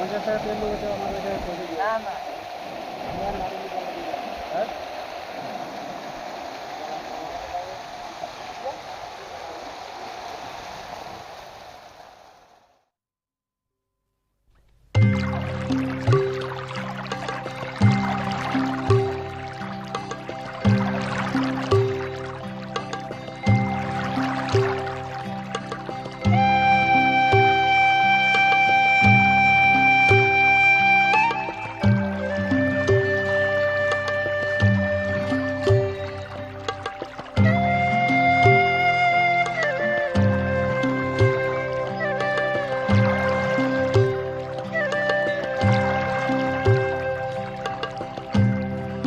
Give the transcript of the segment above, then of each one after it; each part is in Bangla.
পঞ্চাশ টাকা তেল নিয়ে তো আমার ওই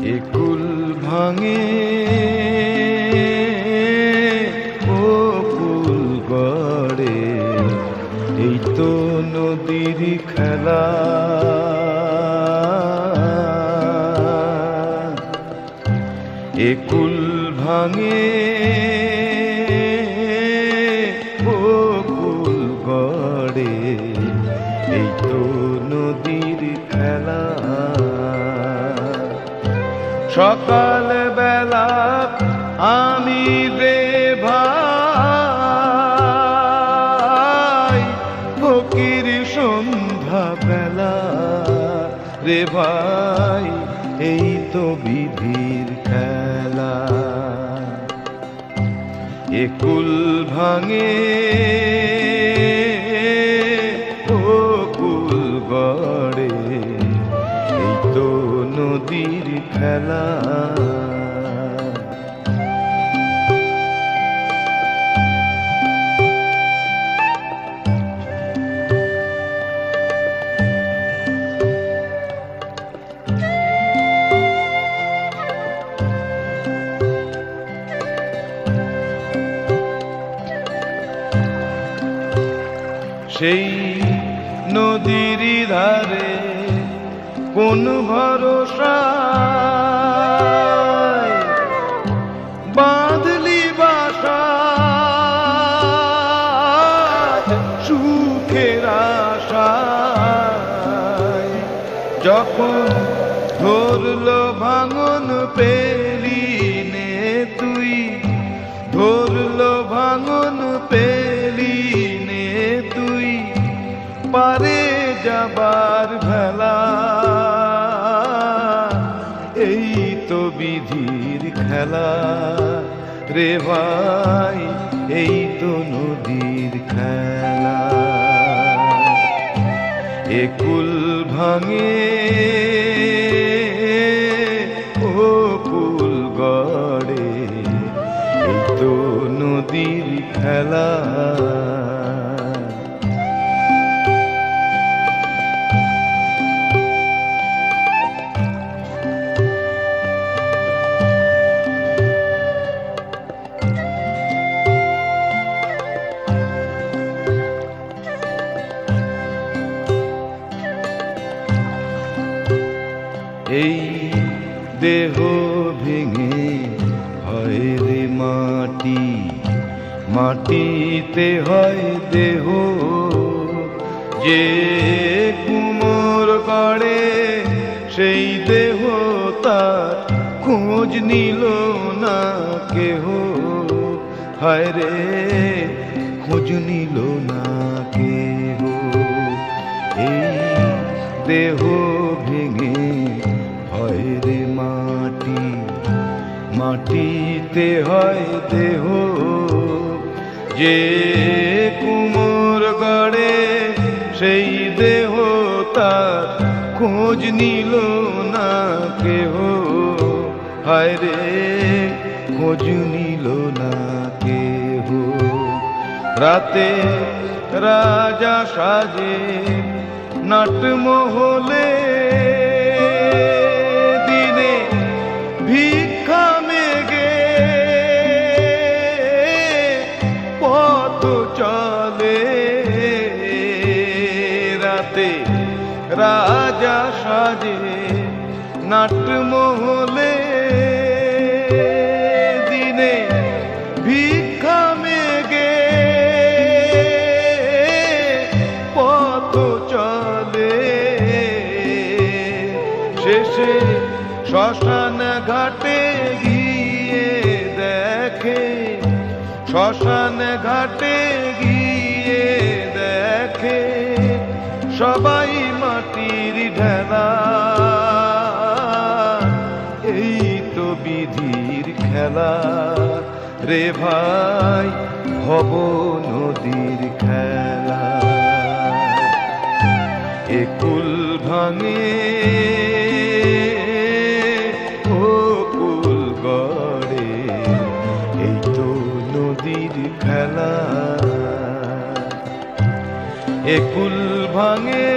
একুল ভাঙে ও কুল গড়ে। এই তো নদীর খেলা। একুল ভাঙে সকাল বেলা আমি রে ভাই, ফকির সন্ধ্যা বেলা রে ভাই, এই তো বিধির খেলা। একুল ভাঙে, ও কুল গড়ে, এই তো নদীর খেলা। সেই নদীর ধারে কোন ভরসা সুখের আশায় যখন ধরলো ভাঙন পেলি নে তুই, ধরলো ভাঙন পেলি নে তুই, পারে যাবার ভেলা। এই তো বিধির খেলা। রে ভাই, এই তো নদীর খেলা। একুল ভাঙে, ও কুল গড়ে, এই তো নদীর খেলা। মাটিতে হয় দেহ। যে কুমোর গড়ে সেই দেহ তার খোঁজ নিল না কেহ। হায় রে, খোঁজ নিল না কেহ। এই দেহ ভেঙে হয় রে মাটি। মাটিতে হয় দেহ। যে কুমোর গড়ে সেই দেহ তার খোঁজ নিল না কেহ। হায় রে, খোঁজ নিল না কেহ। রাতে রাজা সাজে নাটমহলে আট মহলে দিনে ভিক্ষা মেগে পথ চলে। শেষে শ্মশান ঘাটে গিয়ে দেখে, শ্মশান ঘাটে গিয়ে দেখে সবাই খেলা রে ভাই, হব নদীর খেলা। একুল ভাঙে, ও কুল গড়ে, এই তো নদীর খেলা। একুল ভাঙে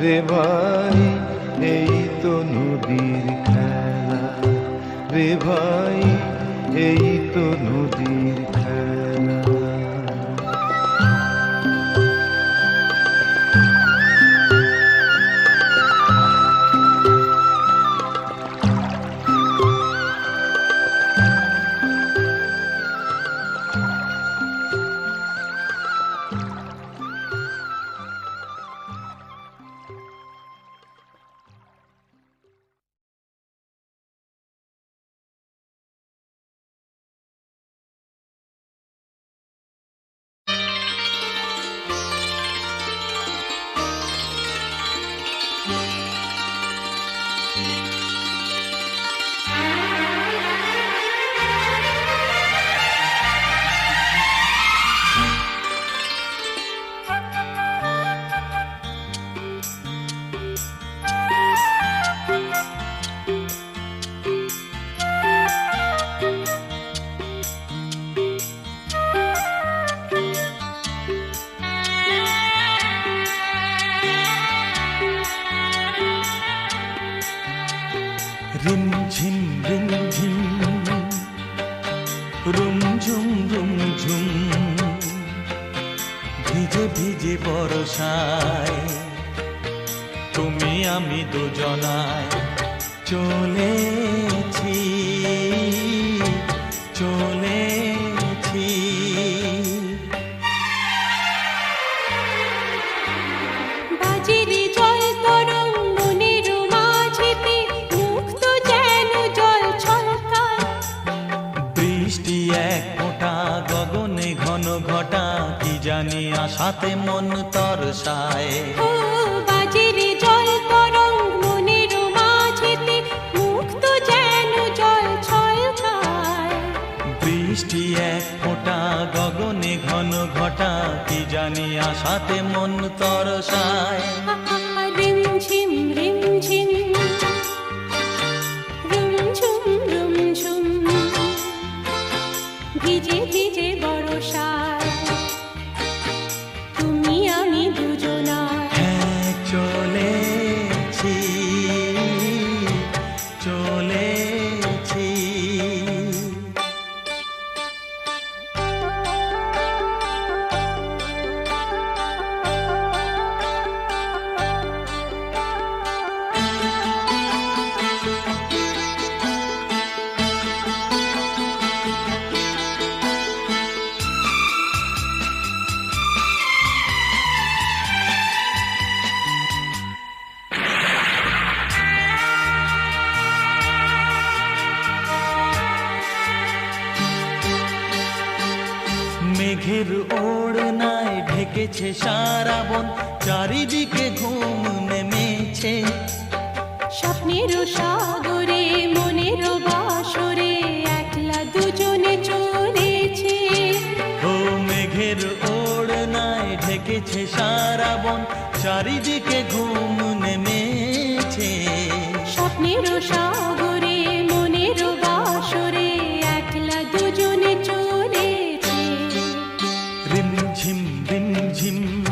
রে ভাই এই তো নদীর খেলা। রে ভাই এই তো নদীর দুজনায় চলেছি চলেছি। বাজিরে জল তরঙ্গ মনের মাঝেতে মুক্ত যেন জল ছলকায়। বৃষ্টি এক ফোঁটা গগনে ঘন ঘটা কি জানি আশাতে মন তরসায়। জানি আশাতে মন তরসায়। ঢেকেছে সারা বন চারিদিকে ঘুম নেমেছে। স্বপ্নের সাগরে মনের বাসরে একলা দুজনে চলেছে। ও মেঘের ওড়নায় ঢেকেছে সারা বন চারিদিকে ঘুম him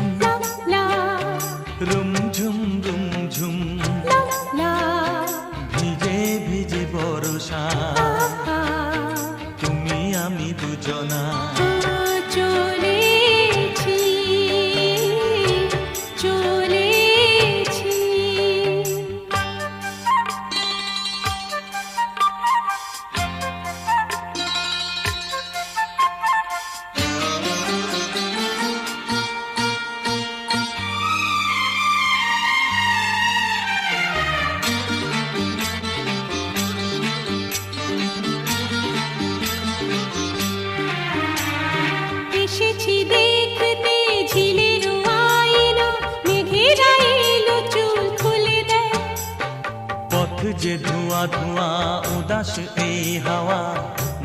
যে ধোঁয়া ধোঁয়া উদাস এই হাওয়া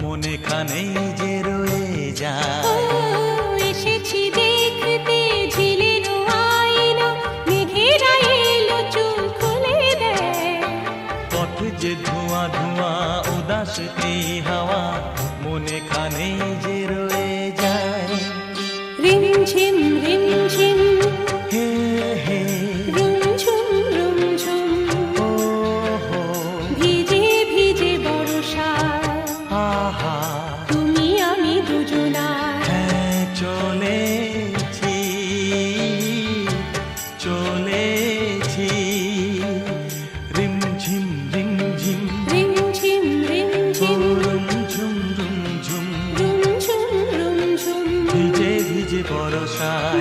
মনে খানেই যে রয়ে যায়। এসেছি দেখতে পথ যে ধোঁয়া ধোঁয়া উদাস এই হাওয়া মনে খানে 山